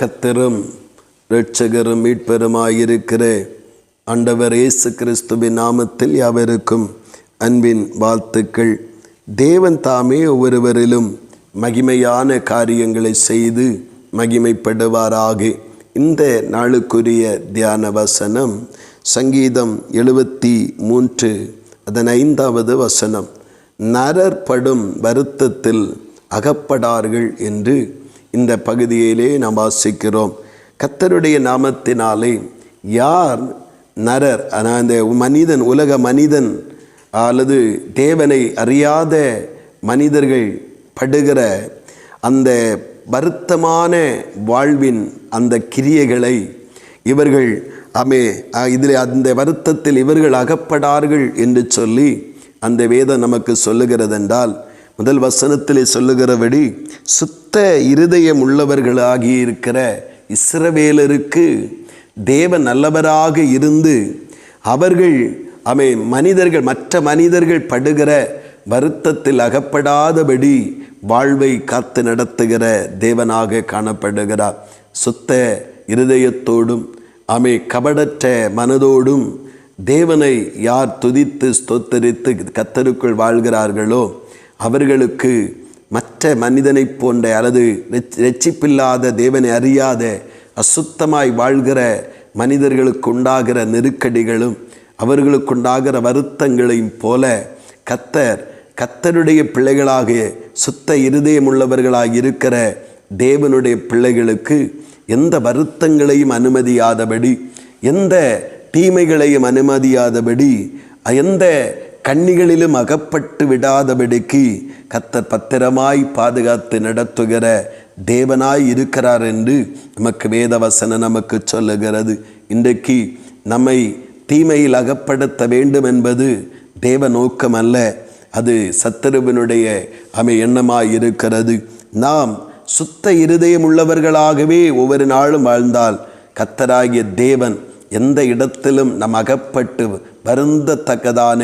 கத்தரும் ரட்சகரும் மீட்பெருமாயிருக்கிற ஆண்டவர் இயேசு கிறிஸ்துவின் நாமத்தில் யாவருக்கும் அன்பின் வாழ்த்துக்கள். தேவன் தாமே ஒவ்வொருவரிலும் மகிமையான காரியங்களை செய்து மகிமைப்படுவாராக. இந்த நாளுக்குரிய தியான வசனம் சங்கீதம் எழுபத்தி மூன்று அதன் ஐந்தாவது வசனம் நரற்படும் வருத்தத்தில் அகப்படார்கள் என்று இந்த பகுதியிலே நாம் வாசிக்கிறோம். கத்தருடைய நாமத்தினாலே யார் நரர் ஆனால் அந்த மனிதன் உலக மனிதன் அல்லது தேவனை அறியாத மனிதர்கள் படுகிற அந்த வருத்தமான வாழ்வின் அந்த கிரியைகளை இவர்கள் அமே இதில் அந்த வருத்தத்தில் இவர்கள் அகப்படார்கள் என்று சொல்லி அந்த வேதம் நமக்கு சொல்லுகிறதென்றால் முதல் வசனத்திலே சொல்லுகிறபடி சுத்த சுத்த இருதயம் உள்ளவர்களாகி இருக்கிற இஸ்ரவேலருக்கு தேவ நல்லவராக இருந்து அவர்கள் அவை மனிதர்கள் மற்ற மனிதர்கள் படுகிற வருத்தத்தில் அகப்படாதபடி வாழ்வை காத்து நடத்துகிற தேவனாக காணப்படுகிறார். சுத்த இருதயத்தோடும் அமை கபடற்ற மனதோடும் தேவனை யார் துதித்து ஸ்தோத்தரித்து கத்தருக்குள் வாழ்கிறார்களோ அவர்களுக்கு மற்ற மனிதனைப் போன்ற அல்லது ரெச்சிப்பில்லாத தேவனை அறியாத அசுத்தமாய் வாழ்கிற மனிதர்களுக்கு உண்டாகிற நெருக்கடிகளும் அவர்களுக்கு உண்டாகிற வருத்தங்களையும் போல கத்தர் கத்தருடைய பிள்ளைகளாக சுத்த இருதயம் உள்ளவர்களாக இருக்கிற தேவனுடைய பிள்ளைகளுக்கு எந்த வருத்தங்களையும் அனுமதியாதபடி எந்த தீமைகளையும் அனுமதியாதபடி எந்த கண்ணிகளிலும் அகப்பட்டு விடாதபடிக்கு கத்தர் பத்திரமாய் பாதுகாத்து நடத்துகிற தேவனாய் இருக்கிறார் என்று நமக்கு வேதவசனம் நமக்கு சொல்லுகிறது. இன்றைக்கு நம்மை தீமையில் அகப்படுத்த வேண்டும் என்பது தேவ நோக்கம் அல்ல. அது சத்துருவினுடைய அமை எண்ணமாய் இருக்கிறது. நாம் சுத்த இருதயம் உள்ளவர்களாகவே ஒவ்வொரு நாளும் வாழ்ந்தால் கத்தராகிய தேவன் எந்த இடத்திலும் நம் அகப்பட்டு வருந்தத்தக்கதான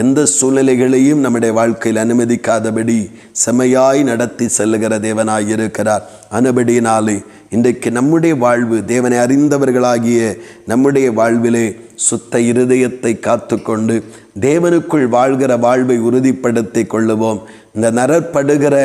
எந்த சூழ்நிலைகளையும் நம்முடைய வாழ்க்கையில் அனுமதிக்காதபடி செமையாய் நடத்தி செல்லுகிற தேவனாய் இருக்கிறார். அனுபடியினாலே இன்றைக்கு நம்முடைய வாழ்வு தேவனை அறிந்தவர்களாகிய நம்முடைய வாழ்விலே சுத்த இருதயத்தை காத்துக்கொண்டு தேவனுக்குள் வாழ்கிற வாழ்வை உறுதிப்படுத்தி கொள்ளுவோம். இந்த நரற்படுகிற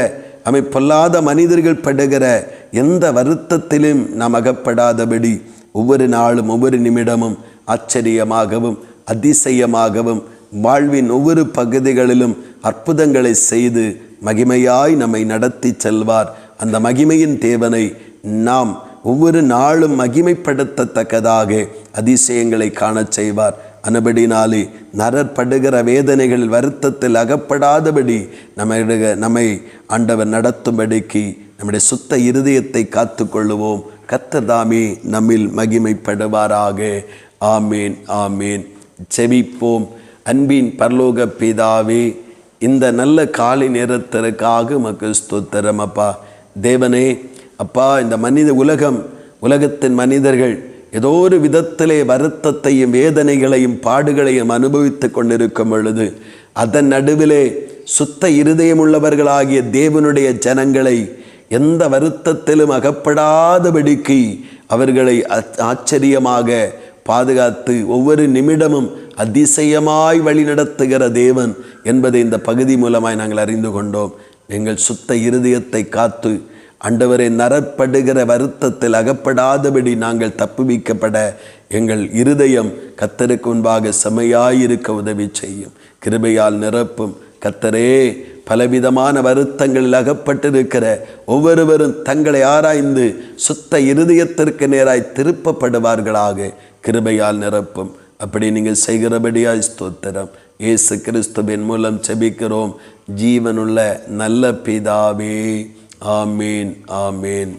அமை பொல்லாத மனிதர்கள் படுகிற எந்த வருத்தத்திலும் நாம் அகப்படாதபடி ஒவ்வொரு நாளும் ஒவ்வொரு நிமிடமும் ஆச்சரியமாகவும் அதிசயமாகவும் வாழ்வின் ஒவ்வொரு பகுதிகளிலும் அற்புதங்களை செய்து மகிமையாய் நம்மை நடத்தி செல்வார். அந்த மகிமையின் தேவனை நாம் ஒவ்வொரு நாளும் மகிமைப்படுத்தத்தக்கதாக அதிசயங்களை காணச் செய்வார். அனுபடினாலே நரற்படுகிற வேதனைகளில் வருத்தத்தில் அகப்படாதபடி நம்முடைய நம்மை ஆண்டவர் நடத்தும்படிக்கு நம்முடைய சுத்த இருதயத்தை காத்து கொள்ளுவோம். கத்ததாமே நம்மில் மகிமைப்படுவாராக. ஆமேன் ஆமேன். செவிப்போம் அன்பின் பரலோக பிதாவே இந்த நல்ல காலை நேரத்திற்காக உமக்கு ஸ்தோத்திரம் அப்பா. தேவனே அப்பா இந்த மனித உலகம் உலகத்தின் மனிதர்கள் ஏதோ ஒரு விதத்திலே வருத்தத்தையும் வேதனைகளையும் பாடுகளையும் அனுபவித்து கொண்டிருக்கும் பொழுது அதன் நடுவிலே சுத்த இருதயமுள்ளவர்களாகிய தேவனுடைய ஜனங்களை எந்த வருத்தத்திலும் அகப்படாதபடிக்கு அவர்களை ஆச்சரியமாக பாதுகாத்து ஒவ்வொரு நிமிடமும் அதிசயமாய் வழிநடத்துகிற தேவன் என்பதை இந்த பகுதி மூலமாய் நாங்கள் அறிந்து கொண்டோம். எங்கள் சுத்த இருதயத்தை காத்து அண்டவரை நரப்படுகிற வருத்தத்தில் அகப்படாதபடி நாங்கள் தப்புவிக்கப்பட எங்கள் இருதயம் கத்தருக்கு முன்பாக செமையாயிருக்க உதவி செய்யும். கிருபையால் நிரப்பும். கத்தரே பலவிதமான வருத்தங்களில் அகப்பட்டிருக்கிற ஒவ்வொருவரும் தங்களை ஆராய்ந்து சுத்த இருதயத்திற்கு நேராய் திருப்பப்படுவார்களாக. கிருபையால் நிரப்பும். அப்படி நீங்கள் செய்கிறபடியாய் ஸ்தோத்திரம். இயேசு கிறிஸ்துவின் மூலம் செபிக்கிறோம் ஜீவனுள்ள நல்ல பிதாவே. ஆமீன் ஆமீன்.